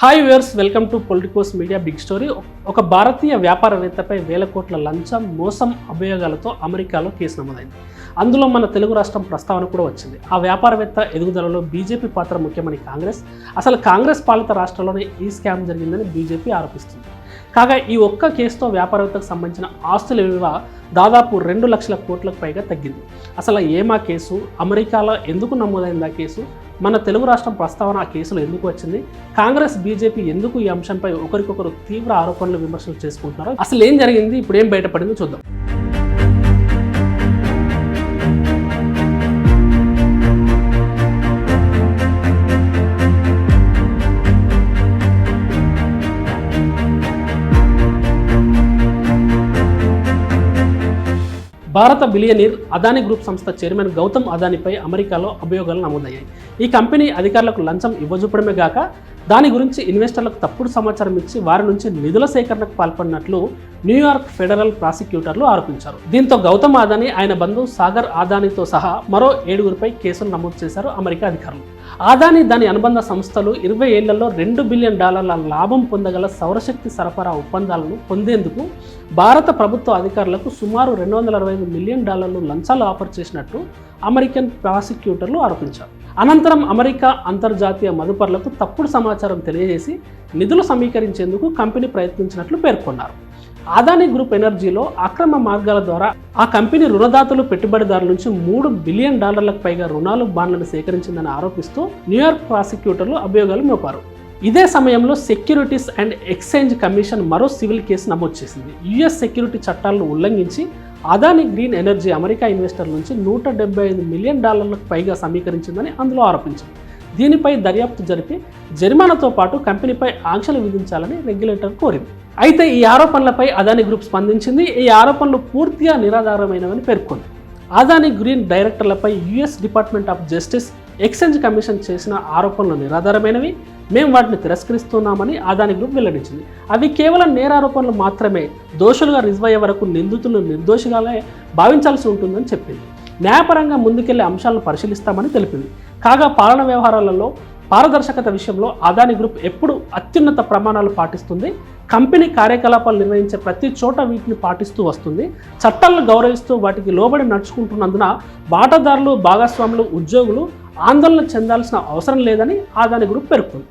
Hi viewers welcome to Politicos Media big story ఒక భారతీయ వ్యాపారవేత్తపై వేల కోట్ల లంచం మోసం అభియోగాలతో అమెరికాలో కేసు నమోదైంది. అందులో మన తెలుగు రాష్ట్రం ప్రస్తావన కూడా వచ్చింది. ఆ వ్యాపారవేత్త ఎదుగుదలలో బీజేపీ పాత్ర ముఖ్యమని కాంగ్రెస్ అసలు కాంగ్రెస్ పాలిత రాష్ట్రాల్లోనే ఈ స్కామ్ జరిగిందని బీజేపీ ఆరోపిస్తుంది. కాగా ఈ ఒక్క కేసుతో వ్యాపారవేత్తకు సంబంధించిన ఆస్తుల విలువ దాదాపు రెండు లక్షల కోట్లకు పైగా తగ్గింది. అసలు ఏమా కేసు? అమెరికాలో ఎందుకు నమోదైంది ఆ కేసు? మన తెలుగు రాష్ట్రం ప్రస్తావన ఆ కేసులో ఎందుకు వచ్చింది? కాంగ్రెస్ బీజేపీ ఎందుకు ఈ అంశంపై ఒకరికొకరు తీవ్ర ఆరోపణలు విమర్శలు చేసుకుంటున్నారో అసలు ఏం జరిగింది? ఇప్పుడు ఏం బయటపడిందో చూద్దాం. భారత బిలియనీర్ అదానీ గ్రూప్ సంస్థ చైర్మన్ గౌతమ్ అదానీపై అమెరికాలో అభియోగాలు నమోదయ్యాయి. ఈ కంపెనీ అధికారులకు లంచం ఇవ్వజూపడమే గాక దాని గురించి ఇన్వెస్టర్లకు తప్పుడు సమాచారం ఇచ్చి వారి నుంచి నిధుల సేకరణకు పాల్పడినట్లు న్యూయార్క్ ఫెడరల్ ప్రాసిక్యూటర్లు ఆరోపించారు. దీంతో గౌతమ్ అదాని ఆయన బంధువు సాగర్ అదానితో సహా మరో ఏడుగురిపై కేసులు నమోదు చేశారు అమెరికా అధికారులు. ఆదాని దాని అనుబంధ సంస్థలు ఇరవై ఏళ్ళలో రెండు బిలియన్ డాలర్ల లాభం పొందగల సౌరశక్తి సరఫరా ఒప్పందాలను పొందేందుకు భారత ప్రభుత్వ అధికారులకు సుమారు రెండు వందల అరవై ఐదు మిలియన్ డాలర్లు లంచాలు ఆఫర్ చేసినట్టు అమెరికన్ ప్రాసిక్యూటర్లు ఆరోపించారు. అనంతరం అమెరికా అంతర్జాతీయ మదుపర్లకు తప్పుడు సమాచారం తెలియజేసి నిధులు సమీకరించేందుకు కంపెనీ ప్రయత్నించినట్లు పేర్కొన్నారు. అదానీ గ్రూప్ ఎనర్జీలో అక్రమ మార్గాల ద్వారా ఆ కంపెనీ రుణదాతలు పెట్టుబడిదారుల నుంచి మూడు బిలియన్ డాలర్లకు పైగా రుణాలు బాండ్లను సేకరించిందని ఆరోపిస్తూ న్యూయార్క్ ప్రాసిక్యూటర్లు అభియోగాలు మోపారు. ఇదే సమయంలో సెక్యూరిటీస్ అండ్ ఎక్స్చేంజ్ కమిషన్ మరో సివిల్ కేసు నమోదు చేసింది. యుఎస్ సెక్యూరిటీ చట్టాలను ఉల్లంఘించి అదాని గ్రీన్ ఎనర్జీ అమెరికా ఇన్వెస్టర్ల నుంచి నూట డెబ్బై ఐదు మిలియన్ డాలర్లకు పైగా సమీకరించిందని అందులో ఆరోపించింది. దీనిపై దర్యాప్తు జరిపి జరిమానాతో పాటు కంపెనీపై ఆంక్షలు విధించాలని రెగ్యులేటర్ కోరింది. అయితే ఈ ఆరోపణలపై అదాని గ్రూప్ స్పందించింది. ఈ ఆరోపణలు పూర్తిగా నిరాధారమైనవని పేర్కొంది. Adani green డైరెక్టర్లపై US department of justice exchange commission చేసిన ఆరోపణలు నిరాధారమైనవి. మేము వాటిని తిరస్కరిస్తున్నామని అదాని గ్రూప్ వెల్లడించింది. అవి కేవలం నేరారోపణలు మాత్రమే. దోషులుగా రిజర్వ్ అయ్యే వరకు నిందితులు నిర్దోషిగానే భావించాల్సి ఉంటుందని చెప్పింది. న్యాయపరంగా ముందుకెళ్ళే అంశాలను పరిశీలిస్తామని తెలిపింది. కాగా పాలన వ్యవహారాలలో పారదర్శకత విషయంలో అదాని గ్రూప్ ఎప్పుడు అత్యున్నత ప్రమాణాలు పాటిస్తుంది. కంపెనీ కార్యకలాపాలు నిర్వహించే ప్రతి చోట వీటిని పాటిస్తూ వస్తుంది. చట్టాలను గౌరవిస్తూ వాటికి లోబడి నడుచుకుంటున్నందున వాటాదారులు భాగస్వాములు ఉద్యోగులు ఆందోళన చెందాల్సిన అవసరం లేదని ఆదాని గ్రూప్ పేర్కొంది.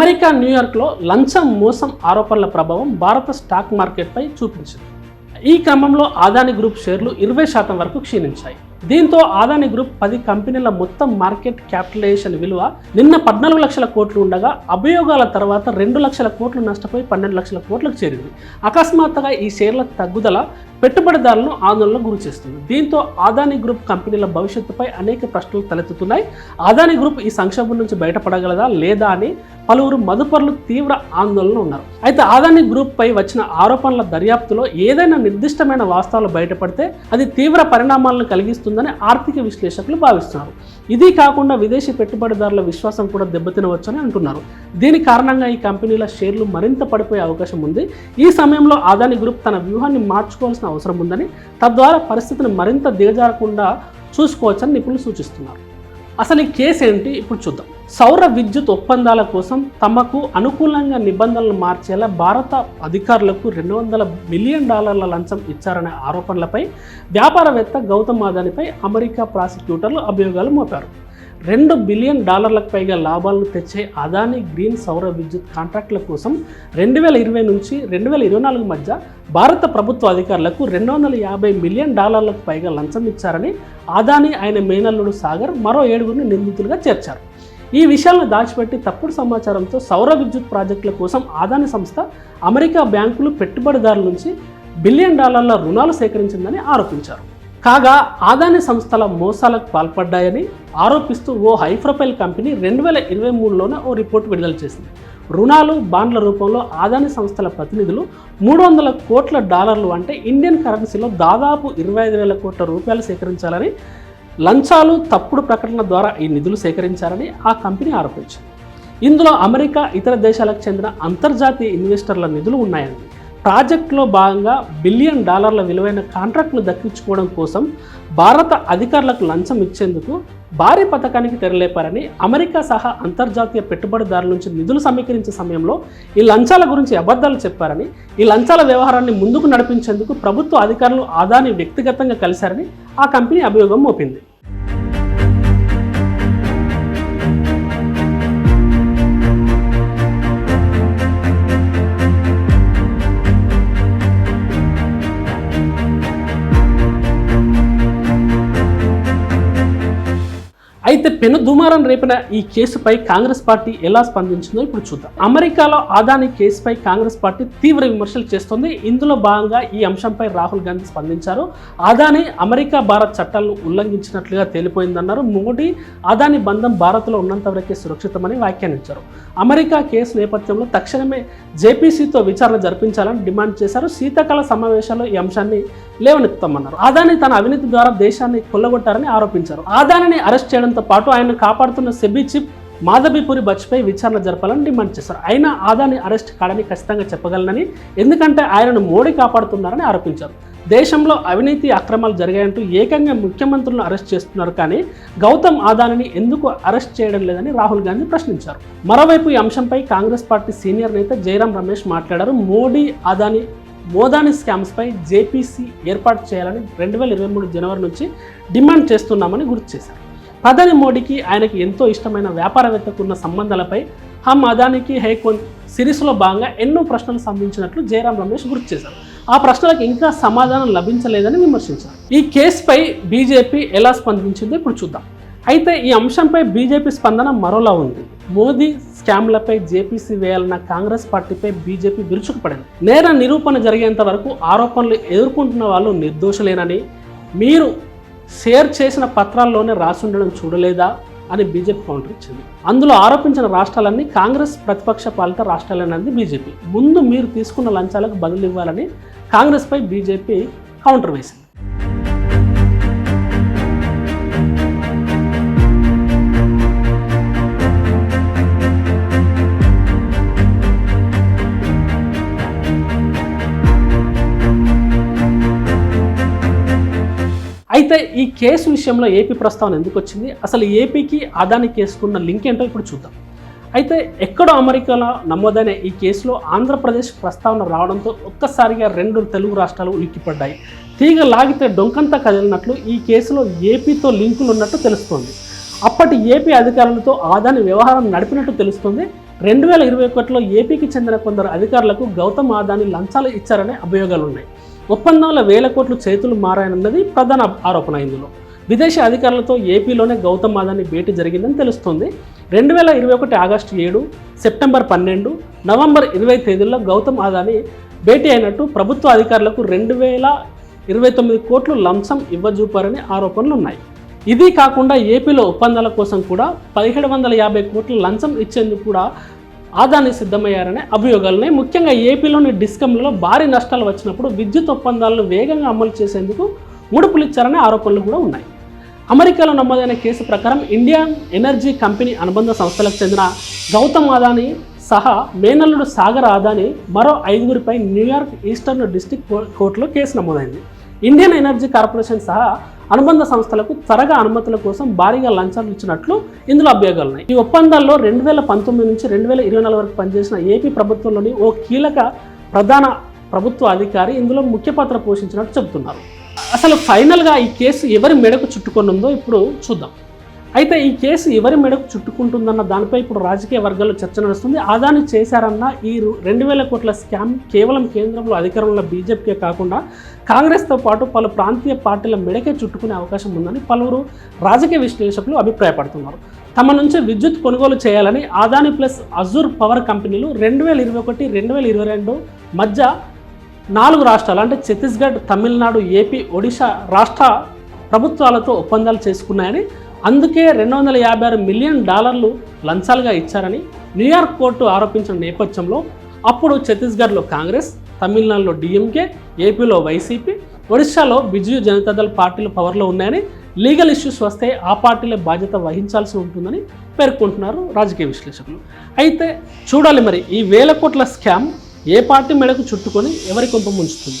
అమెరికా న్యూయార్క్లో లంచం మోసం ఆరోపణల ప్రభావం భారత స్టాక్ మార్కెట్పై చూపించింది. ఈ క్రమంలో ఆదాని గ్రూప్ షేర్లు ఇరవై శాతం వరకు క్షీణించాయి. దీంతో ఆదాని గ్రూప్ పది కంపెనీల మొత్తం మార్కెట్ క్యాపిటలైజేషన్ విలువ నిన్న పద్నాలుగు లక్షల కోట్లు ఉండగా అభియోగాల తర్వాత రెండు లక్షల కోట్లు నష్టపోయి పన్నెండు లక్షల కోట్లకు చేరింది. అకస్మాత్తుగా ఈ షేర్ల తగ్గుదల పెట్టుబడిదారులను ఆందోళనకు గురి చేస్తుంది. దీంతో ఆదాని గ్రూప్ కంపెనీల భవిష్యత్తుపై అనేక ప్రశ్నలు తలెత్తుతున్నాయి. ఆదాని గ్రూప్ ఈ సంక్షోభం నుంచి బయటపడగలదా లేదా అని పలువురు మదుపరులు తీవ్ర ఆందోళన ఉన్నారు. అయితే ఆదాని గ్రూప్ పై వచ్చిన ఆరోపణల దర్యాప్తులో ఏదైనా నిర్దిష్టమైన వాస్తవాలు బయటపడితే అది తీవ్ర పరిణామాలను కలిగిస్తుంది కలిగిస్తుందని ఆర్థిక విశ్లేషకులు భావిస్తున్నారు. ఇది కాకుండా విదేశీ పెట్టుబడిదారుల విశ్వాసం కూడా దెబ్బతినవచ్చని అంటున్నారు. దీని కారణంగా ఈ కంపెనీల షేర్లు మరింత పడిపోయే అవకాశం ఉంది. ఈ సమయంలో ఆదాని గ్రూప్ తన వ్యూహాన్ని మార్చుకోవాల్సిన అవసరం ఉందని తద్వారా పరిస్థితిని మరింత దిగజారకుండా చూసుకోవచ్చని నిపుణులు సూచిస్తున్నారు. అసలు ఈ కేసు ఏంటి? ఇప్పుడు చూద్దాం. సౌర విద్యుత్ ఒప్పందాల కోసం తమకు అనుకూలంగా నిబంధనలు మార్చేలా భారత అధికారులకు రెండు వందల మిలియన్ డాలర్ల లంచం ఇచ్చారనే ఆరోపణలపై వ్యాపారవేత్త గౌతమ్ అదానిపై అమెరికా ప్రాసిక్యూటర్లు అభియోగాలు మోపారు. రెండు బిలియన్ డాలర్లకు పైగా లాభాలను తెచ్చే అదాని గ్రీన్ సౌర విద్యుత్ కాంట్రాక్టుల కోసం రెండు వేల ఇరవై నుంచి రెండు వేల ఇరవై నాలుగు మధ్య భారత ప్రభుత్వ అధికారులకు రెండు వందల యాభై మిలియన్ డాలర్లకు పైగా లంచం ఇచ్చారని అదాని ఆయన మేనల్లుడు సాగర్ మరో ఏడుగురిని నిందితులుగా చేర్చారు. ఈ విషయాలను దాచిపెట్టి తప్పుడు సమాచారంతో సౌర విద్యుత్ ప్రాజెక్టుల కోసం ఆదాని సంస్థ అమెరికా బ్యాంకులు పెట్టుబడిదారుల నుంచి బిలియన్ డాలర్ల రుణాలు సేకరించిందని ఆరోపించారు. కాగా ఆదాని సంస్థల మోసాలకు పాల్పడ్డాయని ఆరోపిస్తూ ఓ హైప్రొఫైల్ కంపెనీ రెండు వేల ఇరవై మూడులోనే ఓ రిపోర్ట్ విడుదల చేసింది. రుణాలు బాండ్ల రూపంలో ఆదాని సంస్థల ప్రతినిధులు మూడు వందల కోట్ల డాలర్లు అంటే ఇండియన్ కరెన్సీలో దాదాపు ఇరవై ఐదు వేల కోట్ల రూపాయలు సేకరించాలని లంచాలు తప్పుడు ప్రకటన ద్వారా ఈ నిధులు సేకరించారని ఆ కంపెనీ ఆరోపించింది. ఇందులో అమెరికా ఇతర దేశాలకు చెందిన అంతర్జాతీయ ఇన్వెస్టర్ల నిధులు ఉన్నాయని ప్రాజెక్టులో భాగంగా బిలియన్ డాలర్ల విలువైన కాంట్రాక్టులు దక్కించుకోవడం కోసం భారత అధికారులకు లంచం ఇచ్చేందుకు భారీ పథకానికి తెరలేపారని అమెరికా సహా అంతర్జాతీయ పెట్టుబడిదారుల నుంచి నిధులు సమీకరించే సమయంలో ఈ లంచాల గురించి అబద్ధాలు చెప్పారని ఈ లంచాల వ్యవహారాన్ని ముందుకు నడిపించేందుకు ప్రభుత్వ అధికారులు ఆదాని వ్యక్తిగతంగా కలిశారని ఆ కంపెనీ అభియోగం మోపింది. దుమారం రేపిన ఈ కేసుపై కాంగ్రెస్ పార్టీ ఎలా స్పందించిందో ఇప్పుడు చూద్దాం. అమెరికాలో ఆదాని కేసుపై కాంగ్రెస్ పార్టీ తీవ్ర విమర్శలు చేస్తోంది. ఇందులో భాగంగా ఈ అంశంపై రాహుల్ గాంధీ స్పందించారు. ఆదాని అమెరికా భారత్ చట్టాలను ఉల్లంఘించినట్లుగా తేలిపోయిందన్నారు. మోడీ ఆదాని బంధం భారత్లో ఉన్నంత వరకే సురక్షితమని వ్యాఖ్యానించారు. అమెరికా కేసు నేపథ్యంలో తక్షణమే జేపీసీతో విచారణ జరిపించాలని డిమాండ్ చేశారు. శీతాకాల సమావేశాల్లో ఈ అంశాన్ని లేవనెత్తామన్నారు ఆదాని తన అవినీతి ద్వారా దేశాన్ని కొల్లగొట్టారని ఆరోపించారు. ఆదానిని అరెస్ట్ చేయడంతో పాటు ఆయన కాపాడుతున్న సెబీ చిప్ మాధబీపురి బచ్పై విచారణ జరపాలని డిమాండ్ చేశారు. అయినా ఆదాని అరెస్ట్ కాడని ఖచ్చితంగా చెప్పగలనని ఎందుకంటే ఆయనను మోడీ కాపాడుతున్నారని ఆరోపించారు. దేశంలో అవినీతి అక్రమాలు జరిగాయంటూ ఏకంగా ముఖ్యమంత్రులను అరెస్ట్ చేస్తున్నారు కానీ గౌతమ్ ఆదానిని ఎందుకు అరెస్ట్ చేయడం లేదని రాహుల్ గాంధీ ప్రశ్నించారు. మరోవైపు ఈ అంశంపై కాంగ్రెస్ పార్టీ సీనియర్ నేత జయరాం రమేష్ మాట్లాడారు. మోడీ ఆదాని మోదాని స్కామ్స్పై జేపీసీ ఏర్పాటు చేయాలని రెండు వేల ఇరవై మూడు జనవరి నుంచి డిమాండ్ చేస్తున్నామని గుర్తు చేశారు. ప్రధాని మోడీకి ఆయనకి ఎంతో ఇష్టమైన వ్యాపారవేత్తకు ఉన్న సంబంధాలపై హమ్ అదానికి హైకోన్ సిరీస్లో భాగంగా ఎన్నో ప్రశ్నలు సంధించినట్లు జయరాం రమేష్ గుర్తు చేశారు. ఆ ప్రశ్నలకు ఇంకా సమాధానం లభించలేదని విమర్శించారు. ఈ కేసుపై బీజేపీ ఎలా స్పందించిందో ఇప్పుడు చూద్దాం. అయితే ఈ అంశంపై బీజేపీ స్పందన మరోలా ఉంది. మోదీ స్కామ్లపై జేపీసీ వేయాలన్న కాంగ్రెస్ పార్టీపై బీజేపీ విరుచుకుపడింది. నేర నిరూపణ జరిగేంత వరకు ఆరోపణలు ఎదుర్కొంటున్న వాళ్ళు నిర్దోషులేనని మీరు షేర్ చేసిన పత్రాల్లోనే రాసుండడం చూడలేదా అని బీజేపీ కౌంటర్ ఇచ్చింది. అందులో ఆరోపించిన రాష్ట్రాలన్నీ కాంగ్రెస్ ప్రతిపక్ష పాలిత రాష్ట్రాలేనంది బీజేపీ. ముందు మీరు తీసుకున్న లంచాలకు బదులు ఇవ్వాలని కాంగ్రెస్పై బీజేపీ కౌంటర్ వేసింది. ఈ కేసు విషయంలో ఏపీ ప్రస్తావన ఎందుకు వచ్చింది? అసలు ఏపీకి అదాని కేసుకున్న లింక్ ఏంటో ఇప్పుడు చూద్దాం. అయితే ఎక్కడో అమెరికాలో నమోదైన ఈ కేసులో ఆంధ్రప్రదేశ్ ప్రస్తావన రావడంతో ఒక్కసారిగా రెండు తెలుగు రాష్ట్రాలు ఉలిక్కిపడ్డాయి. తీగ లాగితే డొంకంతా కదిలినట్లు ఈ కేసులో ఏపీతో లింకులు ఉన్నట్టు తెలుస్తోంది. అప్పటి ఏపీ అధికారులతో ఆదాని వ్యవహారం నడిపినట్టు తెలుస్తుంది. రెండు వేల ఇరవై ఒకటిలో ఏపీకి చెందిన కొందరు అధికారులకు గౌతమ్ ఆదాని లంచాలు ఇచ్చారనే అభియోగాలు ఉన్నాయి ఒప్పందంలో వేల కోట్లు చేతులు మారాయన్నది ప్రధాన ఆరోపణ ఇందులో. విదేశీ అధికారులతో ఏపీలోనే గౌతమ్ ఆదాని భేటీ జరిగిందని తెలుస్తోంది. రెండు వేల ఇరవై ఒకటి ఆగస్టు ఏడు సెప్టెంబర్ పన్నెండు నవంబర్ ఇరవై తేదీల్లో గౌతమ్ అదాని భేటీ అయినట్టు ప్రభుత్వ అధికారులకు రెండు వేల ఇరవై తొమ్మిది కోట్లు లంచం ఇవ్వజూపారని ఆరోపణలు ఉన్నాయి. ఇది కాకుండా ఏపీలో ఒప్పందాల కోసం కూడా పదిహేడు వందల యాభై కోట్ల లంచం ఇచ్చేందుకు కూడా ఆదాని సిద్ధమయ్యారనే అభియోగాలున్నాయి. ముఖ్యంగా ఏపీలోని డిస్కంలలో భారీ నష్టాలు వచ్చినప్పుడు విద్యుత్ ఒప్పందాలను వేగంగా అమలు చేసేందుకు ముడుపులు ఇచ్చారనే ఆరోపణలు కూడా ఉన్నాయి. అమెరికాలో నమోదైన కేసు ప్రకారం ఇండియన్ ఎనర్జీ కంపెనీ అనుబంధ సంస్థలకు చెందిన గౌతమ్ అదాని సహా మేనల్లుడు సాగర్ అదాని మరో ఐదుగురిపై న్యూయార్క్ ఈస్టర్న్ డిస్టిక్ కోర్టులో కేసు నమోదైంది. ఇండియన్ ఎనర్జీ కార్పొరేషన్ సహా అనుబంధ సంస్థలకు త్వరగా అనుమతుల కోసం భారీగా లంచాలు ఇచ్చినట్లు ఇందులో అభ్యోగాలు ఉన్నాయి. ఈ ఒప్పందాల్లో రెండు వేల పంతొమ్మిది నుంచి రెండు వేల ఇరవై నాలుగు వరకు పనిచేసిన ఏపీ ప్రభుత్వంలోని ఓ కీలక ప్రధాన ప్రభుత్వ అధికారి ఇందులో ముఖ్య పాత్ర పోషించినట్టు చెబుతున్నారు. అసలు ఫైనల్గా ఈ కేసు ఎవరి మెడకు చుట్టుకొనుందో ఇప్పుడు చూద్దాం. అయితే ఈ కేసు ఎవరి మెడకు చుట్టుకుంటుందన్న దానిపై ఇప్పుడు రాజకీయ వర్గాల్లో చర్చ నడుస్తుంది. ఆదాని చేశారన్న ఈ రెండు వేల కోట్ల స్కామ్ కేవలం కేంద్రంలో అధికారంలో బీజేపీకే కాకుండా కాంగ్రెస్తో పాటు పలు ప్రాంతీయ పార్టీల మెడకే చుట్టుకునే అవకాశం ఉందని పలువురు రాజకీయ విశ్లేషకులు అభిప్రాయపడుతున్నారు. తమ నుంచి విద్యుత్ కొనుగోలు చేయాలని ఆదాని ప్లస్ అజూర్ పవర్ కంపెనీలు రెండు వేల ఇరవై ఒకటి రెండు వేల ఇరవై రెండు మధ్య నాలుగు రాష్ట్రాలు అంటే ఛత్తీస్గఢ్ తమిళనాడు ఏపీ ఒడిశా రాష్ట్ర ప్రభుత్వాలతో ఒప్పందాలు చేసుకున్నాయని అందుకే రెండు వందల యాభై ఆరు మిలియన్ డాలర్లు లంచాలుగా ఇచ్చారని న్యూయార్క్ కోర్టు ఆరోపించిన నేపథ్యంలో అప్పుడు ఛత్తీస్గఢ్లో కాంగ్రెస్ తమిళనాడులో డిఎంకే ఏపీలో వైసీపీ ఒడిశాలో బిజు జనతాదళ్ పార్టీలు పవర్లో ఉన్నాయని లీగల్ ఇష్యూస్ వస్తే ఆ పార్టీలే బాధ్యత వహించాల్సి ఉంటుందని పేర్కొంటున్నారు రాజకీయ విశ్లేషకులు. అయితే చూడాలి మరి ఈ వేల కోట్ల స్కామ్ ఏ పార్టీ మెడకు చుట్టుకొని ఎవరి కొంప ముంచుతుంది?